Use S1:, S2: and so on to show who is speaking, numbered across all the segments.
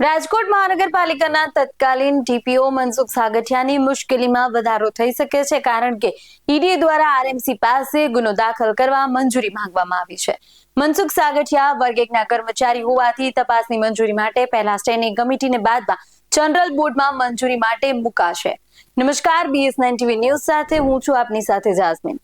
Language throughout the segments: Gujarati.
S1: રાજકોટ મહાનગરપાલિકાના તત્કાલીન ડીપીઓ મનસુખ સાગઠિયાની મુશ્કેલીમાં વધારો થઈ શકે છે કારણ કે ઈડી દ્વારા આરએમસી પાસે ગુનો દાખલ કરવા મંજૂરી માંગવામાં આવી છે. મનસુખ સાગઠિયા વર્ગ એકના કર્મચારી હોવાથી તપાસની મંજૂરી માટે પહેલા સ્ટેન્ડિંગ કમિટીને બાદમાં જનરલ બોર્ડમાં મંજૂરી માટે મુકાશે. નમસ્કાર બીએસ નાઇન ટીવી ન્યૂઝ સાથે હું છું આપની સાથે જાસ્મીન.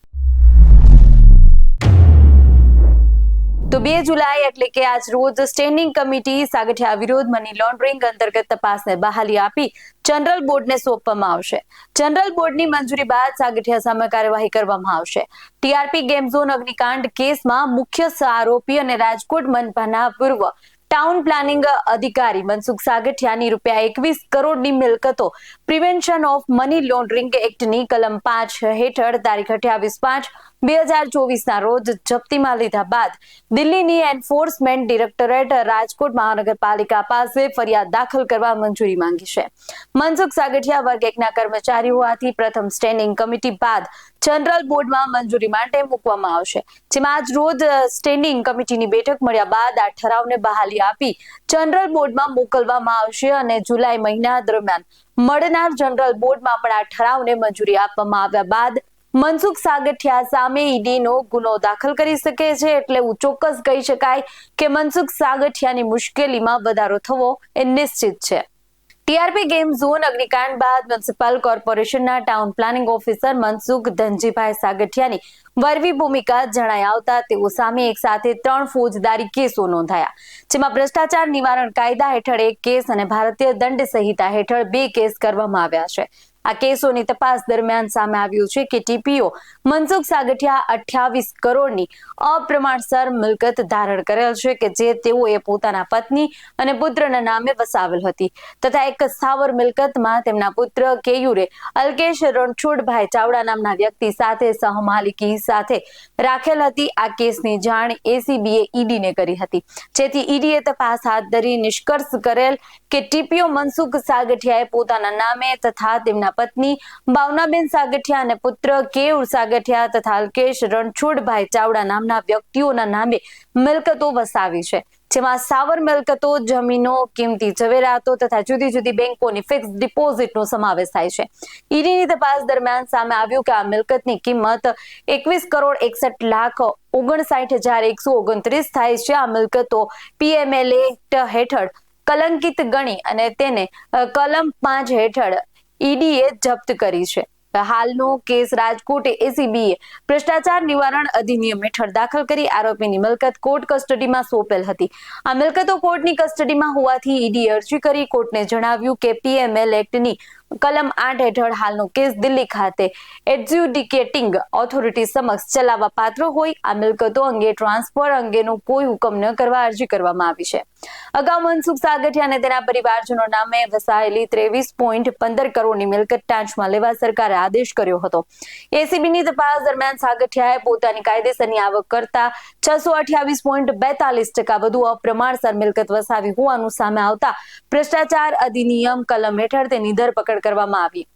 S1: તો બે જુલાઈ એટલે કે આજ રોજ સ્ટેન્ડિંગ કમિટી સાગઠિયા વિરોધ મની લોન્ડરિંગ અંતર્ગત તપાસને બહાલી આપી જનરલ બોર્ડને સોંપવામાં આવશે. જનરલ બોર્ડની મંજૂરી બાદ સાગઠિયા સામે કાર્યવાહી કરવામાં આવશે. ટીઆરપી ગેમ અગ્નિકાંડ કેસમાં મુખ્ય આરોપી અને રાજકોટ મનપાના પૂર્વ ટાઉન પ્લાનિંગ અધિકારી મનસુખ સાગઠિયાની રૂપિયા એકવીસ કરોડની મિલકતો પ્રિવેન્શન ઓફ મની લોન્ડરિંગ એક્ટની કલમ પાંચ હેઠળ તારીખ અઠ્યાવીસ પાંચ બે હજાર ચોવીસના રોજ જપ્તીમાં લીધા બાદ દિલ્હીની એન્ફોર્સમેન્ટ ડિરેક્ટોરેટ રાજકોટ મહાનગરપાલિકા પાસે ફરિયાદ દાખલ કરવા મંજૂરી માંગી છે. મનસુખ સાગઠિયા વર્ગ એકના કર્મચારી હોવાથી પ્રથમ સ્ટેન્ડિંગ કમિટી બાદ જનરલ બોર્ડમાં મંજૂરી માટે મૂકવામાં આવશે. જેમાં આજ રોજ સ્ટેન્ડિંગ કમિટીની બેઠક મળ્યા બાદ આ ઠરાવને બહાલી આપી જનરલ બોર્ડમાં મોકલવામાં આવશે અને જુલાઈ મહિના દરમિયાન મળનાર જનરલ બોર્ડમાં પણ આ ઠરાવને મંજૂરી આપવામાં આવ્યા બાદ મનસુખ સાગઠિયા સામે ઈડીનો ગુનો દાખલ કરી શકે છે એટલે ચોક્કસ કહી શકાય કે મનસુખ સાગઠિયાની મુશ્કેલીમાં વધારો થવો એ નિશ્ચિત છે. ટીઆરપી ગેમ ઝોન અગ્નિકાંડ બાદ મ્યુનિસિપલ કોર્પોરેશનના town planning officer Mansukh Dhanjibhai સાગઠિયાની વરવી ભૂમિકા જણાઈ આવતા તેઓ સામે એક સાથે ત્રણ ફોજદારી કેસો નોંધાયા, જેમાં ભ્રષ્ટાચાર નિવારણ કાયદા હેઠળ એક કેસ અને ભારતીય દંડ સંહિતા હેઠળ બે કેસ કરવામાં આવ્યા છે. આ કેસોની તપાસ દરમિયાન સામે આવ્યું છે કે ટીપીઓ મનસુખ સાગઠિયા અઠ્યાવીસ કરોડની અપ્રમાણસર મિલકત ધારણ કરેલ છે કે જે તેઓએ પોતાના પત્ની અને પુત્રના નામે વસાવેલ હતી તથા એક સ્થાવર મિલકતમાં તેમના પુત્ર કેયુરે અલ્કેશ રણછોડભાઈ ચાવડા નામના વ્યક્તિ સાથે સહમાલિકી સાથે રાખેલ હતી. આ કેસની જાણ એસીબીએ ઈડીને કરી હતી. જેથી ઈડીએ તપાસ હાથ ધરી નિષ્કર્ષ કરેલ કે ટીપીઓ મનસુખ સાગઠિયાએ પોતાના નામે તથા તેમના પત્ની ભાવનાબેન સાગઠિયા અને પુત્ર કેવ સાગઠિયા તથા અલ્કેશ રણછોડભાઈ ચાવડા નામના વ્યક્તિઓના નામે મિલકતો વસાવી છે, જેમાં સાવર મિલકતો, જમીનો, કિંમતી જવેરાતો તથા જુદી જુદી બેંકોની ફિક્સ ડિપોઝિટનો સમાવેશ થાય છે. ઈડીની તપાસ દરમિયાન સામે આવ્યું કે આ મિલકતની કિંમત એકવીસ કરોડ એકસઠ લાખ ઓગણસાઠ હજાર એકસો ઓગણત્રીસ થાય છે. આ મિલકતો પીએમએલએ હેઠળ કલંકિત ગણી અને તેને કલમ પાંચ હેઠળ ઈડીએ જપ્ત કરી છે. હાલનો કેસ રાજકોટ એસીબીએ ભ્રષ્ટાચાર નિવારણ અધિનિયમ હેઠળ દાખલ કરી આરોપીની મિલકત કોર્ટ કસ્ટડીમાં સોંપેલ હતી. આ મિલકતો કોર્ટની કસ્ટડીમાં હોવાથી ઈડી અરજી કરી કોર્ટને જણાવ્યું કે પીએમએલ એક્ટની કલમ આઠ હેઠળ હાલનો કેસ દિલ્હી ખાતે એડ્યુડિકેટિંગ ઓથોરિટી સમક્ષ ચલાવવા પાત્ર હોય, આ મિલકતો અંગે ટ્રાન્સફર અંગેનો કોઈ હુકમ ન કરવા અરજી કરવામાં આવી છે. અગાઉ મનસુખ સાગઠિયા અને તેના પરિવારજનો નામે વસાયેલી ત્રેવીસ પોઈન્ટ પંદર કરોડની મિલકત ટાંચમાં લેવા સરકારે આદેશ કર્યો હતો. એસીબીની તપાસ દરમિયાન સાગઠિયાએ પોતાની કાયદેસરની આવક કરતા છસો અઠ્યાવીસ પોઈન્ટ બેતાલીસ ટકા વધુ અપ્રમાણસર મિલકત વસાવી હોવાનું સામે આવતા ભ્રષ્ટાચાર અધિનિયમ કલમ હેઠળ તેની ધરપકડ કરવામાં આવી.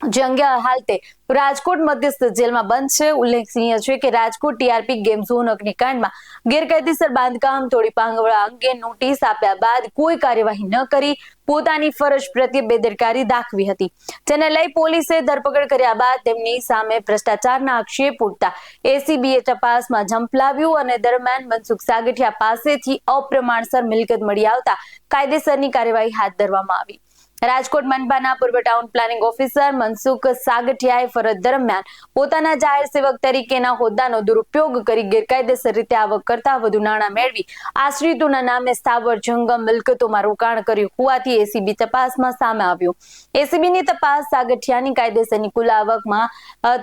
S1: જે અંગે હાલ તે રાજકોટ મધ્યસ્થ જેલમાં બંધ છે. ઉલ્લેખનીય છે કે રાજકોટ ટીઆરપી ગેમ ઝોન અગ્નિકાંડમાં ગેરકાયદેસર બાંધકામ તોડી પાંગવડા અંગે નોટિસ આપ્યા બાદ કોઈ કાર્યવાહી ન કરી. પોતાની ફરજ પ્રત્યે બેદરકારી દાખવી હતી. જેને લઈ પોલીસે ધરપકડ કર્યા બાદ તેમની સામે ભ્રષ્ટાચારના આક્ષેપ ઉઠતા એસીબીએ તપાસમાં ઝંપલાવ્યું અને દરમિયાન મનસુખ સાગઠિયા પાસેથી અપ્રમાણસર મિલકત મળી આવતા કાયદેસરની કાર્યવાહી હાથ ધરવામાં આવી. રાજકોટ મનપાના પૂર્વ ટાઉન પ્લાનિંગ ઓફિસર મનસુખ સાગઠિયાએ ફરજ દરમિયાન પોતાના જાહેર સેવક તરીકેના હોદ્દાનો દુરુપયોગ કરી ગેરકાયદેસર રીતે આવક કરતા વધુ નાણાં મેળવી આશ્રિતોના નામે સ્થાવર જંગમ મિલકતોમાં રોકાણ કર્યું. હોવાથી એસીબી તપાસમાં સામે આવ્યું. એસીબીની તપાસ સાગઠિયાની કાયદેસરની કુલ આવકમાં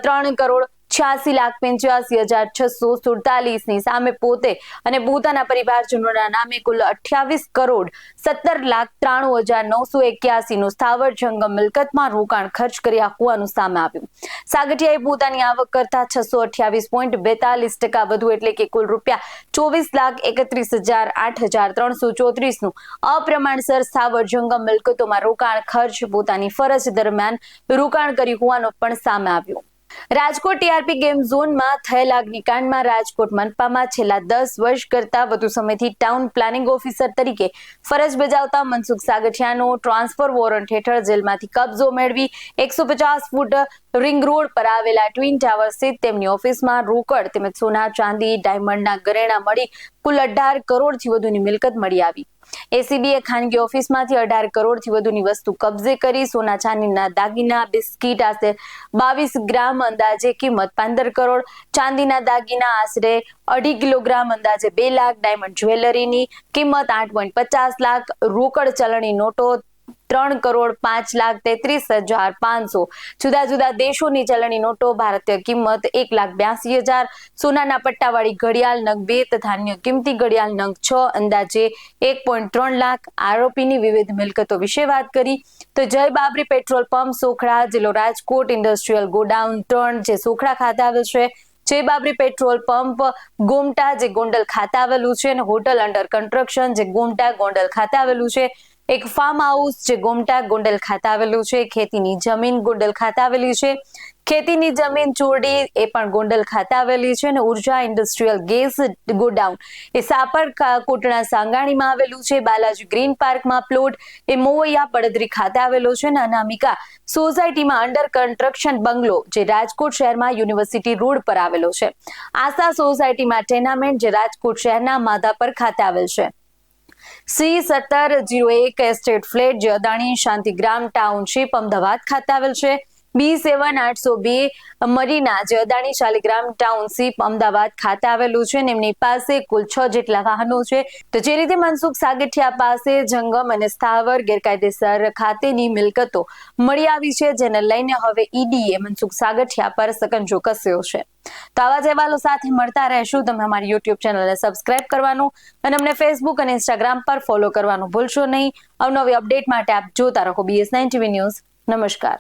S1: ત્રણ કરોડ છ્યાસી લાખ પંચ્યાસી હજાર છસો સુડતાલીસની સામે પોતે અને પોતાના પરિવારજનોના નામે કુલ અઠ્યાવીસ કરોડ સત્તર લાખ ત્રાણું હજાર નવસો એક્યાસી નું સ્થાવર જંગમ મિલકતમાં રોકાણ ખર્ચ કર્યા હોવાનું સામે આવ્યું. સાગઠિયાએ પોતાની આવક કરતા છસો અઠ્યાવીસ પોઈન્ટ બેતાલીસ ટકા વધુ એટલે કે કુલ રૂપિયા ચોવીસ લાખ એકત્રીસ હજાર આઠ હજાર ત્રણસો ચોત્રીસનું અપ્રમાણસર સ્થાવર જંગમ મિલકતોમાં રોકાણ ખર્ચ પોતાની ફરજ દરમિયાન રોકાણ કર્યું હોવાનું પણ સામે આવ્યું. રાજકોટ ટીઆરપી ગેમ ઝોનમાં થયેલા અગ્નિકાંડમાં રાજકોટ મનપામાં છેલ્લા દસ વર્ષ કરતા વધુ સમયથી ટાઉન પ્લાનિંગ ઓફિસર તરીકે ફરજ બજાવતા મનસુખ સાગઠિયાનો ટ્રાન્સફર વોરંટ હેઠળ જેલમાંથી કબજો મેળવી એકસો પચાસ ફૂટ રિંગ રોડ પર આવેલા ટ્વિન ટાવર સ્થિત તેમની ઓફિસમાં રોકડ તેમજ સોના, ચાંદી, ડાયમંડના ગરેણા મળી કુલ અઢાર કરોડથી વધુની મિલકત મળી આવી. એસીબીએ ખાનગી ઓફિસમાંથી અઢાર કરોડથી વધુની વસ્તુ કબજે કરી સોના, ચાંદીના દાગીના, બિસ્કીટ આશરે બાવીસ ગ્રામ અંદાજે કિંમત પંદર કરોડ, ચાંદીના દાગીના આશરે અઢી કિલોગ્રામ અંદાજે બે લાખ ડાયમંડ જ્વેલરીની કિંમત આઠ પોઈન્ટ પચાસ લાખ, રોકડ ચલણી નોટો ત્રણ કરોડ પાંચ લાખ તેત્રીસ હજાર પાંચસો. જુદા જુદા દેશોની ચલણી નોટો, ભારતીય કિંમત એક લાખ બ્યાસી હજાર, સોનાના પટ્ટાવાળી ઘડિયાળ નંગ બે તથા અન્ય કિંમતી ઘડિયાળ નંગ છ, અંદાજે એક પોઈન્ટ ત્રણ લાખ. આરોપીની વિવિધ મિલકતો વિશે વાત કરી. તો જય બાબરી પેટ્રોલ પંપ, સોખડા જિલ્લો રાજકોટ, ઇન્ડસ્ટ્રીયલ ગોડાઉન ત્રણ, જે સોખડા ખાતે આવેલ છે. જય બાબરી પેટ્રોલ પંપ, ગોમટા, જે ગોંડલ ખાતે આવેલું છે, અને હોટલ અંડર કન્સ્ટ્રક્શન, જે ગોમટા ગોંડલ ખાતે આવેલું છે. એક ફાર્મ હાઉસ જે ગોમટા ગોંડલ ખાતે આવેલું છે, ખેતીની જમીન ગોંડલ ખાતે આવેલી છે. ખેતીની જમીન ચોરડી એ પણ ગોંડલ ખાતે આવેલી છે અને ઊર્જા ઇન્ડસ્ટ્રીયલ ગેસ ગોડાઉન એ સાપર કોટણા સાંગાણીમાં આવેલું છે. બાલાજી ગ્રીન પાર્કમાં પ્લોટ એ મોવૈયા પડદરી ખાતે આવેલો છે અને અનામિકા સોસાયટીમાં અંડર કન્સ્ટ્રક્શન બંગલો જે રાજકોટ શહેરમાં યુનિવર્સિટી રોડ પર આવેલો છે. આશા સોસાયટીમાં ટેનામેન્ટ જે રાજકોટ શહેરના માધાપર ખાતે આવેલ છે. સી સત્તર જીરો એક એસ્ટેટ ફ્લેટ જે અદાણી શાંતિગ્રામ ટાઉનશીપ અમદાવાદ ખાતે આવેલ છે. બી સેવન આઠસો બે મરીના જે અદાણી શાલિગ્રામ ટાઉનશીપ અમદાવાદ ખાતે આવેલું છે અને એમની પાસે કુલ છ જેટલા વાહનો છે. તો જે રીતે મનસુખ સાગઠિયા પાસે જંગમ અને સ્થાવર ગેરકાયદેસર ખાતેની મિલકતો મળી આવી છે, જેને લઈને હવે ઈડીએ મનસુખ સાગઠિયા પર સકંજો કસ્યો છે. તો આવા જ અહેવાલો સાથે મળતા રહેશું. તમે અમારી યુટ્યુબ ચેનલને સબસ્ક્રાઇબ કરવાનું અને અમને ફેસબુક અને ઇન્સ્ટાગ્રામ પર ફોલો કરવાનું ભૂલશો નહીં. અવનવી અપડેટ માટે આપ જોતા રહો બીએસ નાઇન ટીવી ન્યૂઝ નમસ્કાર.